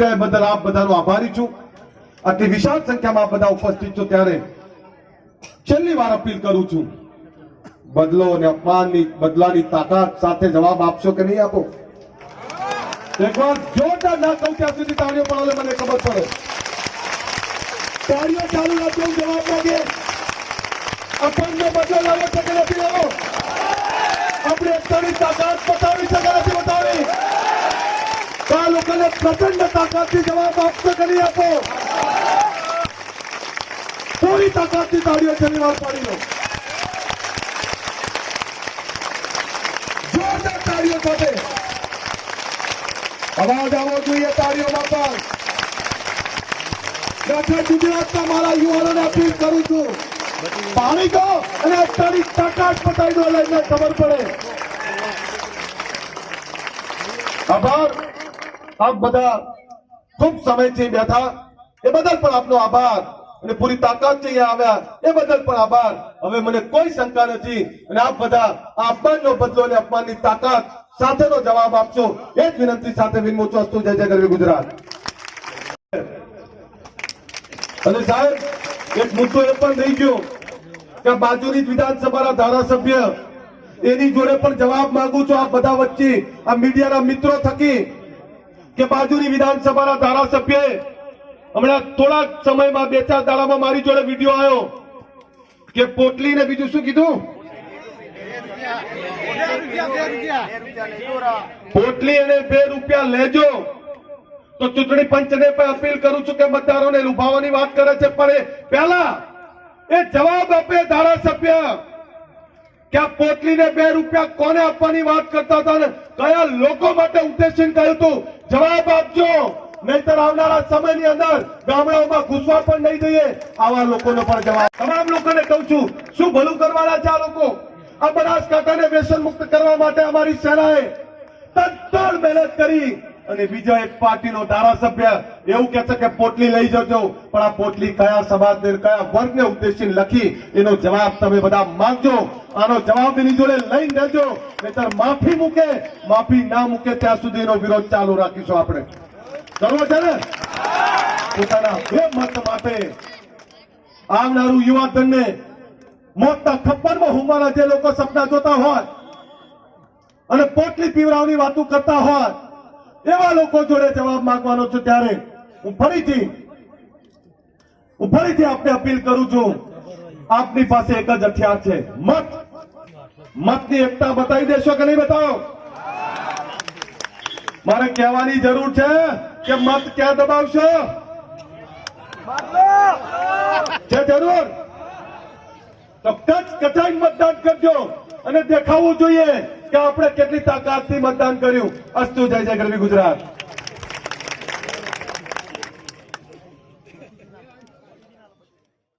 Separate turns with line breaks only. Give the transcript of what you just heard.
રહ્યા બદલ આપ બધાનો આભારી છું. આટલી વિશાળ સંખ્યામાં બધા ઉપસ્થિત છો ત્યારે છેલ્લી વાર અપીલ કરું છું, બદલો અને અપમાનની, બદલાની તાકાત સાથે જવાબ આપશો કે નહીં આપો? એકવાર જોરદાર ના કહું ત્યાં સુધી તાળીઓ પડાવે મને ખબર પડે. તાળીઓ ચાલુ રાખજો જવાબ માંગે આપણને બદલો લાવ્યો છે કે નથી લાવો આપણે એકતાની તાકાત બતાવી છે નથી બતાવી? તો આ લોકોને પ્રચંડ તાકાતથી જવાબ આપતો કરી આપો? પૂરી તાકાતથી તાળીઓ શનિવાર વાર પાડી લો. જોરદાર તાળીઓ સાથે. અવાજ આવવો જોઈએ તાળીઓમાં પણ. દક્ષિણ ગુજરાતના મારા યુવાનોને અપીલ કરું છું. પાણી દો અને અત્યારની તાકાત બતાવી દો એટલે ખબર પડે. આભાર. આપ બધા ખૂબ સમયથી બેઠા. એ બદલ પણ આપનો આભાર અને પૂરી તાકાતથી અહીંયા આવ્યા. એ બદલ પણ આભાર. હવે મને કોઈ શંકા નથી અને આપ બધા આ અપમાનનો બદલો અને અપમાનની તાકાત સાથેનો જવાબ આપશો. એ જ વિનંતી સાથે વિનમોચો અસ્તુ જય જય ગરવી ગુજરાત. અને સાહેબ, એક મુદ્દો એ પણ રહી ગયો કે બાજુની જ વિધાનસભાના ધારાસભ્ય, એની જોડે પણ જવાબ માંગુ છું આ બધા વચ્ચે. આ મીડિયાના મિત્રો થકી કે બાજુની વિધાનસભાના ધારાસભ્ય હમણાં થોડાક સમયમાં બે ચાર દાડામાં મારી જોડે વીડિયો આવ્યો કે પોટલી ને બીજું શું કીધું? પોટલી અને બે રૂપિયા લેજો. તો ચૂંટણી પંચને પણ અપીલ કરું છું કે મતદારોને લુભાવવાની વાત કરે છે. પણ એ પહેલા એ જવાબ આપે ધારાસભ્ય કે આ પોટલીને બે રૂપિયા કોને આપવાની વાત કરતા હતા કયા લોકો માટે ઉદ્દેશીને કહ્યું હતું? જવાબ આપજો. નહીતર આવનારા સમયની અંદર ગામડાઓમાં ઘૂસવા પણ નહીં દઈએ આવા લોકોનો પણ જવાબ. તમામ લોકોને કહું છું, શું ભલું કરવાના છે આ લોકો? આ બનાસકાંઠાને વ્યસન મુક્ત કરવા માટે અમારી સેનાએ તત્પર મહેનત કરી. અને બીજા એક પાર્ટીનો ધારાસભ્ય એવું કે છે કે પોટલી લઈ જજો. પણ આ પોટલી કયા સમાજને, કયા વર્ગને ઉદ્દેશીને લખી, એનો જવાબ તમે બધા માંગજો. આનો જવાબ એની જોડે લઈને દેજો નહીતર માફી મૂકે, માફી ના મૂકે, ત્યાં સુધી એનો વિરોધ ચાલુ રાખીશું આપણે. કરવો છે ને? પોતાના બે મત માટે આવનારું યુવાધનને મોટના ખપ્પરમાં હુમારા જે લોકો સપના જોતા હોય અને પોટલી પીવરાવની વાતો કરતા હોય એવા લોકો જોડે જવાબ માંગવાનો છું ત્યારે હું ફરીથી હું ફરીથી આપને અપીલ કરું છું. આપની પાસે એક જ હથિયાર છે. મત, મતની એકતા બતાવી દેશો કે નહીં બતાવો? મારે કહેવાની જરૂર છે કે મત ક્યાં દબાવશો? છે જરૂર. તો કચ્છ કચાઈ મતદાન કરજો અને દેખાવું જોઈએ. કે આપણે કેટલી તાકાતથી મતદાન કર્યું? અસ્તુ જય જય ગરવી ગુજરાત.